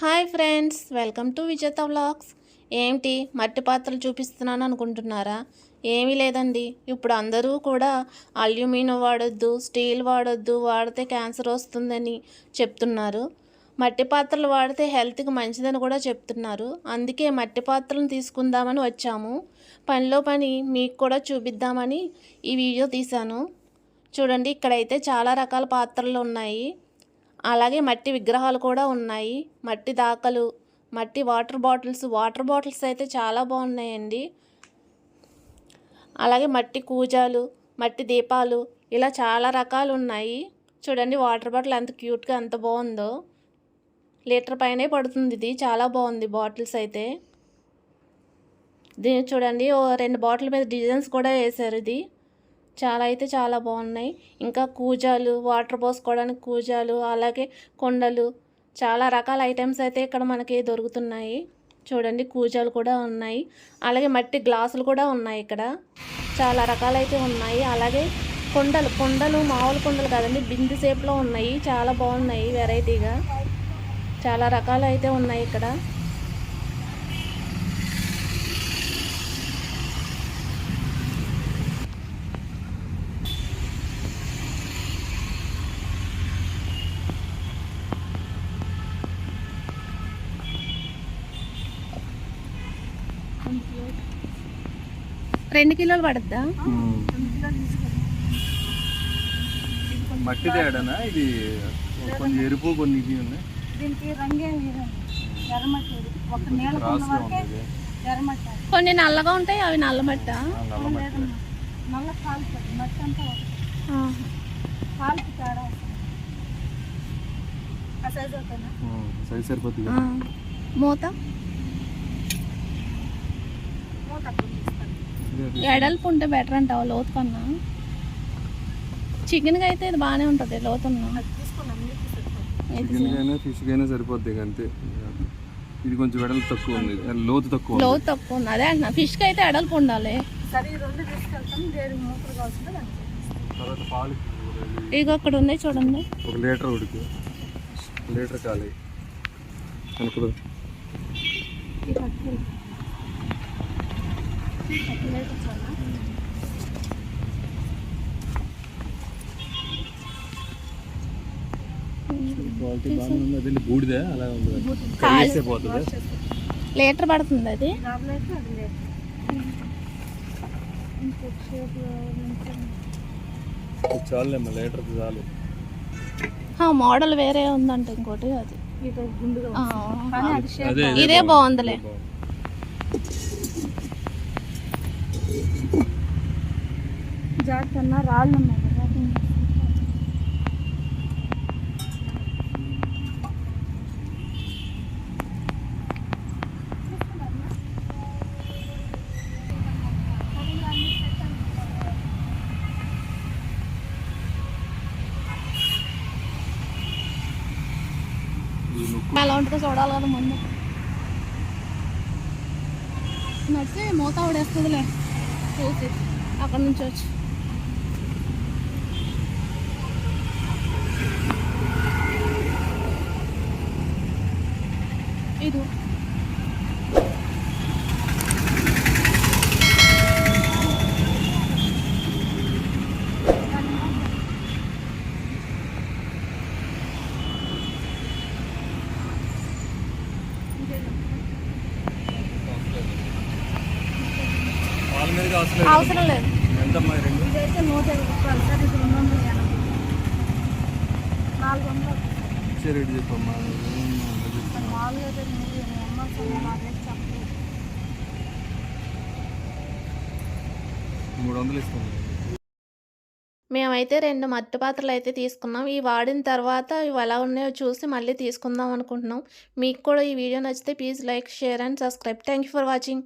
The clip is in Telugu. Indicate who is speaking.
Speaker 1: Hi friends welcome to Vijetha vlogs. ఏంటి మట్టి పాత్రలు చూపిస్తున్నాను అనుకుంటున్నారా? ఏమీ లేదండి. ఇప్పుడు అందరూ కూడా అల్యూమినియం వాడొద్దు స్టీల్ వాడొద్దు వాడితే క్యాన్సర్ వస్తుందని చెప్తున్నారు. మట్టి పాత్రలు వాడితే హెల్త్కి మంచిదని కూడా చెప్తున్నారు. అందుకే మట్టి పాత్రలను తీసుకుందామని వచ్చాము. పనిలో పని మీకు కూడా చూపిద్దామని ఈ వీడియో తీశాను. చూడండి ఇక్కడైతే చాలా రకాల పాత్రలు ఉన్నాయి. అలాగే మట్టి విగ్రహాలు కూడా ఉన్నాయి. మట్టి దాకలు మట్టి వాటర్ బాటిల్స్. వాటర్ బాటిల్స్ అయితే చాలా బాగున్నాయండి. అలాగే మట్టి కూజాలు మట్టి దీపాలు ఇలా చాలా రకాలు ఉన్నాయి. చూడండి వాటర్ బాటిల్ ఎంత క్యూట్గా ఎంత బాగుందో. లీటర్ పైనే పడుతుంది ఇది. చాలా బాగుంది బాటిల్స్ అయితే. దీన్ని చూడండి ఓ రెండు బాటిల్ మీద డిజైన్స్ కూడా వేశారు ఇది. చాలా అయితే చాలా బాగున్నాయి. ఇంకా కూజాలు వాటర్ పోసుకోవడానికి కూజాలు అలాగే కొండలు చాలా రకాల ఐటమ్స్ అయితే ఇక్కడ మనకి దొరుకుతున్నాయి. చూడండి కూజాలు కూడా ఉన్నాయి. అలాగే మట్టి గ్లాసులు కూడా ఉన్నాయి ఇక్కడ. చాలా రకాలైతే ఉన్నాయి. అలాగే కొండలు కొండలు మామూలు కొండలు కాదండి బిందు షేప్లో ఉన్నాయి. చాలా బాగున్నాయి వెరైటీగా. చాలా రకాలు అయితే ఉన్నాయి ఇక్కడ. రెండు కిలోలు పడుద్దా?
Speaker 2: మట్టి తేడానా? ఇది కొన్ని ఎరుపు కొన్ని ఇవి ఉన్నాయి.
Speaker 3: దీనికి ఎర్రమట్టి ఇది. ఒక అది.
Speaker 1: కొన్ని నల్లగా ఉంటాయి అవి నల్లమట్ట?
Speaker 2: నల్ల మట్టి
Speaker 3: అంతా తేడా సైజ్
Speaker 2: సరిపోతుంది
Speaker 1: మూత
Speaker 3: అక్కడ తీసుకోండి.
Speaker 2: ఇదే అది.
Speaker 1: ఎడల్పు ఉంటే బెటర్ అంటావు లోతు కన్నా? చికెన్కి అయితే ఇది బాగానే ఉంటుంది లోతున్న
Speaker 3: అది తీసుకున్నాం మీకు సరిపోతుంది
Speaker 1: ఇది
Speaker 2: చికెన్ కైనా ఫిష్ కైనా సరిపోద్ది ఇక అంతే. ఇది కొంచెం వెడల్పు తక్కువ ఉంది. లోతు తక్కువ ఉంది.
Speaker 1: లోతు తక్కువ ఉంది. అదే అంటున్నా ఫిష్కి అయితే ఎడల్పు ఉండాలి. ఇక అక్కడ ఉన్నాయి చూడండి.
Speaker 2: ఒక లీటర్ ఉడికి. లీటర్ కాలి అనుకో
Speaker 3: ఈ పట్టుకెళ్ళి పట్టుకెళ్ళి చాలా.
Speaker 2: క్వాలిటీ బాగానే ఉంది అదే బూడిదే అలా ఉంది.
Speaker 1: కాలి.
Speaker 2: కలిసే పోతుంది.
Speaker 1: లీటర్ పడుతుంది అది.
Speaker 2: లీటర్ చాలు.
Speaker 1: మోడల్ వేరే ఉందంట ఇంకోటి అది.
Speaker 3: ఇది గుండుగా
Speaker 1: ఆ,
Speaker 3: కానీ అది షేప్
Speaker 2: అదే
Speaker 1: ఇదే బాగుందిలే.
Speaker 3: జాగ్రత్త రాళ్ళు ఉన్నాయి కదా
Speaker 1: ఎలా ఉంటుందో చూడాలి కదా ముందు. నడితే మూత ఆవిడేస్తుందిలే. చూసి అక్కడ నుంచి వచ్చి ఇది
Speaker 2: పాల మీద
Speaker 1: అవసరం లేదు.
Speaker 2: ఎంతమ్మా ఈ రెండు?
Speaker 3: ఇదైతే నూట ఇరవై రూపాయలు సార్ ఇది రెండు వందల ఎనభై నాలుగు వందలు.
Speaker 2: ఇచ్చే రేటు చెప్పమ్మా. ఏం అంత చెప్తున్నా?
Speaker 3: మామూలుగా అయితే నూరు ఎనభై వందలు నాలుగు వేలు చెప్పలేదు.
Speaker 2: మూడు వందలు ఇస్తాను.
Speaker 1: మేమైతే రెండు మట్టి పాత్రలు అయితే తీసుకున్నాం. ఇవి వాడిన తర్వాత ఇవి ఎలా ఉన్నాయో చూసి మళ్ళీ తీసుకుందాం అనుకుంటున్నాం. మీకు కూడా ఈ వీడియో నచ్చితే please like share and subscribe. Thank you for watching